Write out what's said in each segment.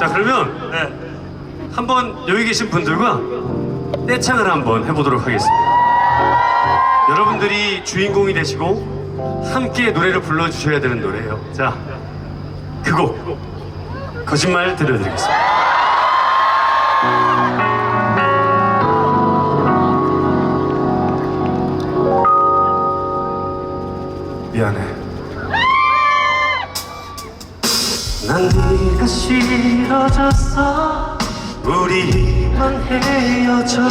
자 그러면 네, 한번 여기 계신 분들과 떼창을 한번 해보도록 하겠습니다. 여러분들이 주인공이 되시고 함께 노래를 불러주셔야 되는 노래예요. 자, 그곡 거짓말 들려드리겠습니다. 미안해. 난 네가 싫어졌어 우리만 헤어져.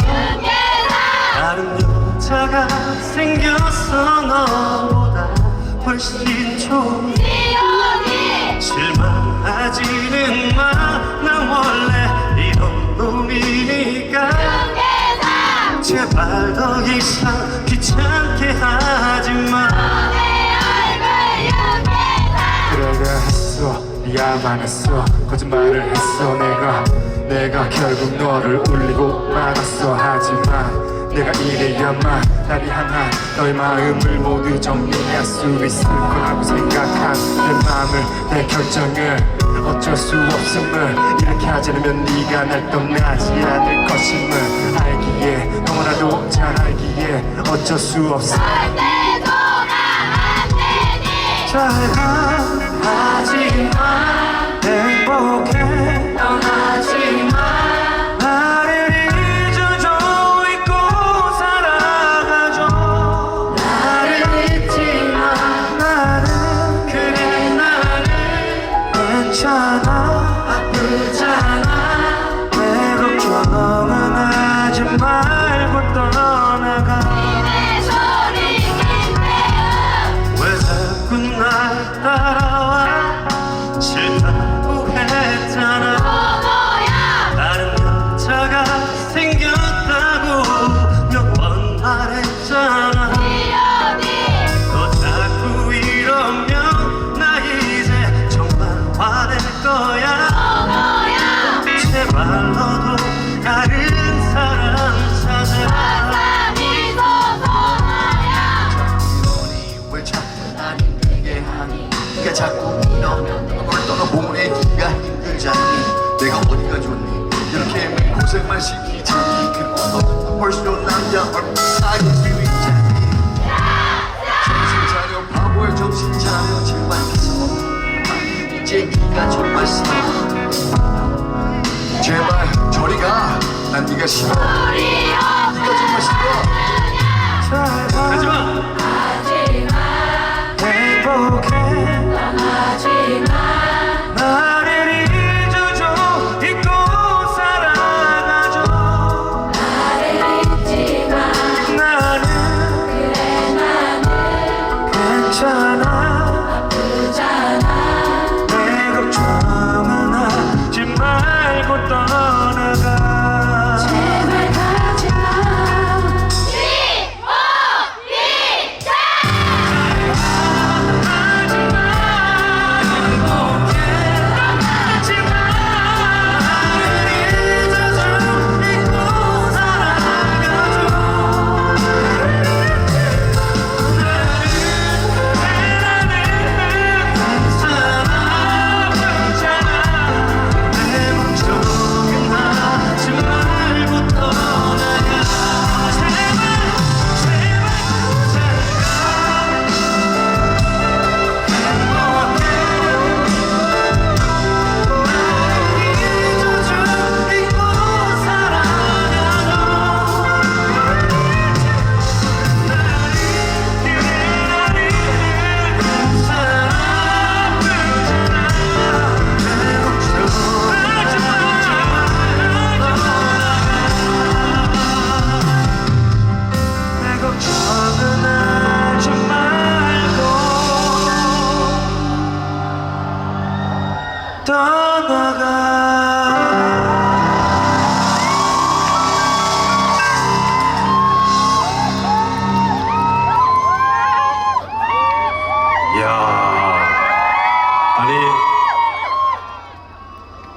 다른 여자가 생겼어 너보다 훨씬 좋은 실망하지는 마난 원래 이런 놈이니까. 제발 더 이상 미안만 했어. 거짓말을 했어. 내가 내가 결국 너를 울리고 말았어. 하지만 내가 이래야만 나를 향한 너의 마음을 모두 정리할 수 있을 거라고 생각한 내 마음을 내 결정을 어쩔 수 없음을 이렇게 하지 않으면 네가 날 떠나지 않을 것임을 알기에 너무나도 잘 알기에 어쩔 수 없어. 잘가. 하지 마 떠나가 왜 자꾸 날 따라 벌써 남자 얼굴 수 있잖니 정신 차려 바보야 정신 차려. 제발 가서 이제 네가 정말 싫어. 제발 저리 가난 네가 싫어. 네가 정말 싫어. 하지마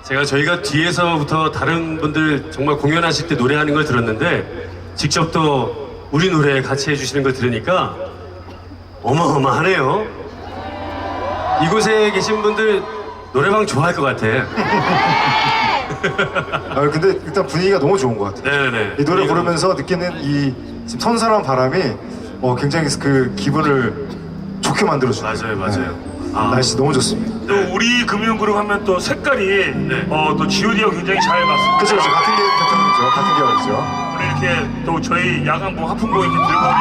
제가 저희가 뒤에서부터 다른 분들 정말 공연하실 때 노래하는 걸 들었는데 직접 또 우리 노래 같이 해주시는 걸 들으니까 어마어마하네요. 이곳에 계신 분들 노래방 좋아할 것 같아. 아, 근데 일단 분위기가 너무 좋은 것 같아요. 네네. 이 노래 부르면서 느끼는 이 지금 선선한 바람이 어, 굉장히 그 기분을 좋게 만들어주는 맞아요, 맞아요. 네. 아. 날씨 너무 좋습니다. 또 우리 금융그룹 하면 또 색깔이 어, 또 G.O.D하고 굉장히 잘 맞습니다. 그쵸, 그쵸. 같은 계, 같은, 같은 계열이죠. 오늘 이렇게 또 저희 야간봉 하품봉 이렇게 들고 오니까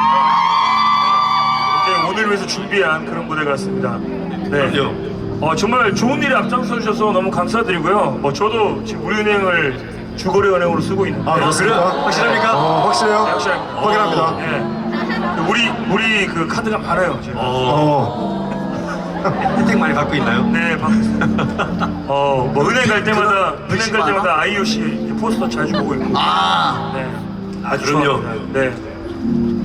이제 오늘 위해서 준비한 그런 무대 같습니다. 네. 그럼요. 어, 정말 좋은 일에 앞장서 주셔서 너무 감사드리고요. 뭐 저도 지금 우리은행을 주거래 은행으로 쓰고 있는데 아, 그렇습니까? 확실합니까? 어, 확실해요? 확실히 확인합니다. 예. 우리 우리 그 카드가 많아요. 지금. 어, 어, 혜택 많이 받고 있나요? 네, 반갑습니다. 어, 뭐 은행 갈 때마다 그런 은행 의심 갈 때마다 많아? IOC 포스터 자주 보고 있고. 아 네. 아, 그럼요. 좋아합니다. 네.